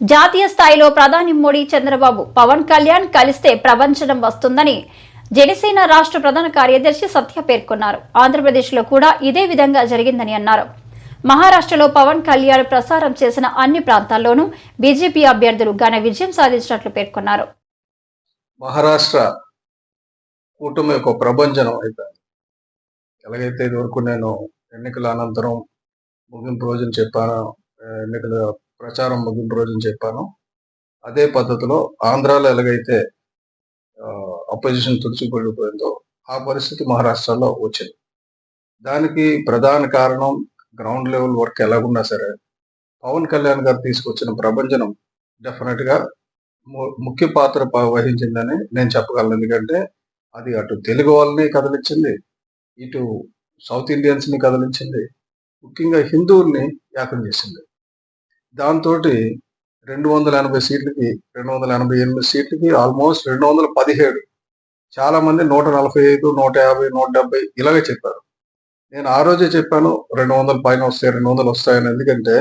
జాతీయ స్థాయిలో ప్రధాని మోడీ చంద్రబాబు పవన్ కళ్యాణ్ కలిస్తే ప్రపంచం వస్తుందని జనసేన రాష్ట్ర ప్రధాన కార్యదర్శి సత్య పేర్కొన్నారు. ఆంధ్రప్రదేశ్లో కూడా ఇదే విధంగా జరిగిందని అన్నారు. మహారాష్ట్రలో పవన్ కళ్యాణ్ ప్రసారం చేసిన అన్ని ప్రాంతాల్లోనూ బీజేపీ అభ్యర్థులు ఘన విజయం సాధించినట్లు పేర్కొన్నారు. మహారాష్ట్ర కూటమి యొక్క ప్రభంజనం అయిపోయింది. ఎలాగైతే ఇదివరకు నేను ఎన్నికల అనంతరం ముగింపు రోజున చెప్పాను ఎన్నికల ప్రచారం ముగిన రోజున చెప్పాను. అదే పద్ధతిలో ఆంధ్రాలో ఎలాగైతే అపోజిషన్ తుడిచిపడిపోయిందో ఆ పరిస్థితి మహారాష్ట్రలో వచ్చింది. దానికి ప్రధాన కారణం గ్రౌండ్ లెవెల్ వర్క్ ఎలాగున్నా సరే పవన్ కళ్యాణ్ గారు తీసుకొచ్చిన ప్రభంజనం డెఫినెట్గా ము- ముఖ్య పాత్ర వహించిందని నేను చెప్పగలను. ఎందుకంటే అది అటు తెలుగు వాళ్ళని కదిలించింది ఇటు సౌత్ ఇండియన్స్ని కదిలించింది ముఖ్యంగా హిందువుల్ని యాకం చేసింది. దాంతో రెండు వందల ఎనభై సీట్లకి రెండు వందల ఎనభై ఎనిమిది సీట్లకి ఆల్మోస్ట్ రెండు వందల పదిహేడు. చాలా మంది నూట నలభై ఐదు నూట యాభై నూట డెబ్బై ఇలాగే చెప్పారు. నేను ఆ రోజే చెప్పాను రెండు వందల పైన వస్తాయి రెండు వందలు వస్తాయని. ఎందుకంటే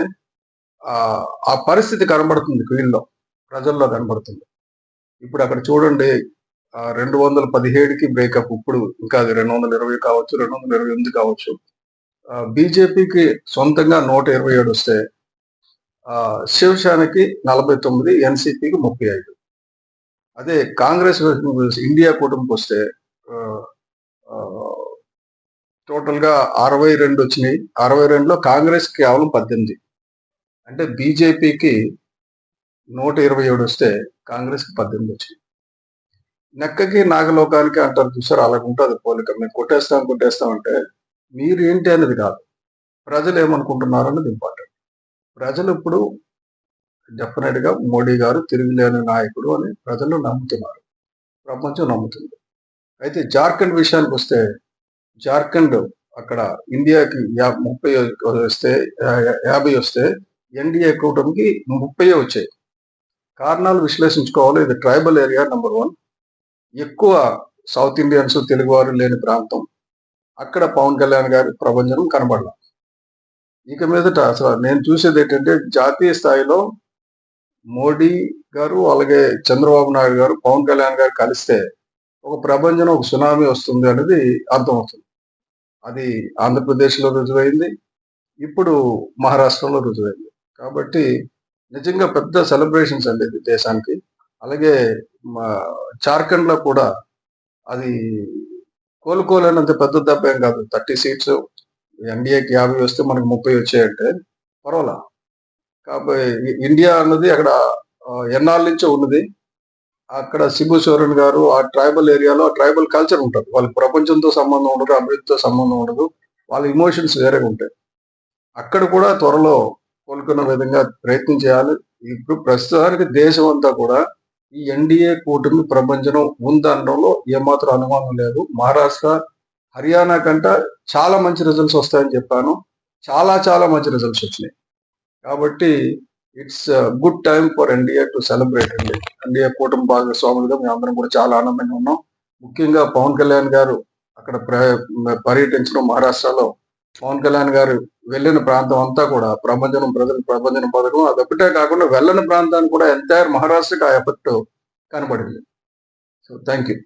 ఆ పరిస్థితి కనబడుతుంది క్వీన్లో. ప్రజల్లో కనబడుతుంది. ఇప్పుడు అక్కడ చూడండి రెండు వందల పదిహేడుకి బ్రేకప్. ఇప్పుడు ఇంకా అది రెండు వందల ఇరవై కావచ్చు రెండు వందల ఇరవై ఎనిమిది కావచ్చు. బీజేపీకి సొంతంగా నూట ఇరవై ఏడు వస్తే శివసేనకి నలభై తొమ్మిది ఎన్సిపికి ముప్పై ఐదు. అదే కాంగ్రెస్ ఇండియా కూటమికి వస్తే టోటల్గా అరవై రెండు వచ్చినాయి. అరవై రెండులో కాంగ్రెస్ కేవలం పద్దెనిమిది. అంటే బీజేపీకి నూట ఇరవై ఏడు వస్తే కాంగ్రెస్కి పద్దెనిమిది వచ్చింది నెక్కకి నాగలోకానికి అంటారు చూసారు అలాగ ఉంటుంది పోలిక. మేము కొట్టేస్తాం కొట్టేస్తాం అంటే మీరు ఏంటి అనేది కాదు. ప్రజలు ఏమనుకుంటున్నారు అనేది ఇంపార్టెంట్ ప్రజలు ఇప్పుడు డెఫినెట్గా మోడీ గారు తిరుగులేని నాయకుడు అని ప్రజలు నమ్ముతున్నారు. ప్రపంచం నమ్ముతుంది. అయితే జార్ఖండ్ విషయానికి వస్తే జార్ఖండ్ అక్కడ ఇండియాకి యా- ముప్పై వస్తే యాభై వస్తే ఎన్డీఏ కూటమికి ముప్పై వచ్చాయి. కారణాలు విశ్లేషించుకోవాలి. ఇది ట్రైబల్ ఏరియా నెంబర్ వన్. ఎక్కువ సౌత్ ఇండియన్స్ తెలుగువారు లేని ప్రాంతం. అక్కడ పవన్ కళ్యాణ్ గారి ప్రభంజనం కనబడలా. ఇక మీదట అసలు నేను చూసేది ఏంటంటే జాతీయ స్థాయిలో మోడీ గారు అలాగే చంద్రబాబు నాయుడు గారు పవన్ కళ్యాణ్ గారు కలిస్తే ఒక ప్రపంచం ఒక సునామీ వస్తుంది అనేది అర్థమవుతుంది. అది ఆంధ్రప్రదేశ్లో రుజువైంది ఇప్పుడు మహారాష్ట్రలో రుజువైంది. కాబట్టి నిజంగా పెద్ద సెలబ్రేషన్స్ అండి ఇది దేశానికి. అలాగే మా జార్ఖండ్లో కూడా అది కోలుకోలేనంత పెద్ద దెబ్బ ఏం కాదు. థర్టీ సీట్స్ ఎన్డీఏకి యాభై వస్తే మనకు ముప్పై వచ్చాయంటే పర్వాలా. కాబట్టి ఇండియా అన్నది అక్కడ ఎన్నాళ్ళ నుంచో ఉన్నది. అక్కడ శిబు సోరెన్ గారు ఆ ట్రైబల్ ఏరియాలో ఆ ట్రైబల్ కల్చర్ ఉంటుంది. వాళ్ళకి ప్రపంచంతో సంబంధం ఉండదు అభివృద్ధితో సంబంధం ఉండదు. వాళ్ళ ఇమోషన్స్ వేరేగా ఉంటాయి. అక్కడ కూడా త్వరలో కోలుకునే విధంగా ప్రయత్నం చేయాలి. ఇప్పుడు ప్రస్తుతానికి దేశం అంతా కూడా ఈ ఎన్డీఏ కూటమి ప్రపంచం ఉందనడంలో ఏమాత్రం అనుమానం లేదు. మహారాష్ట్ర హర్యానా కంట చాలా మంచి రిజల్ట్స్ వస్తాయని చెప్పాను. చాలా చాలా మంచి రిజల్ట్స్ వచ్చినాయి. కాబట్టి it's good time for NDA to celebrate అండి ఎన్డీఏ కూటమి భాగస్వాములుగా మేము అందరం కూడా చాలా ఆనందంగా ఉన్నాం. ముఖ్యంగా పవన్ కళ్యాణ్ గారు అక్కడ ప్ర- పర్యటించడం మహారాష్ట్రలో. పవన్ కళ్యాణ్ గారు వెళ్ళిన ప్రాంతం అంతా కూడా ప్రభంజనం ప్రజలు ప్రభంజనం పథకం. అదొకటే కాకుండా వెళ్ళని ప్రాంతానికి కూడా ఎంటైర్ మహారాష్ట్రకి ఆ ఎఫెక్ట్ కనబడింది. So thank you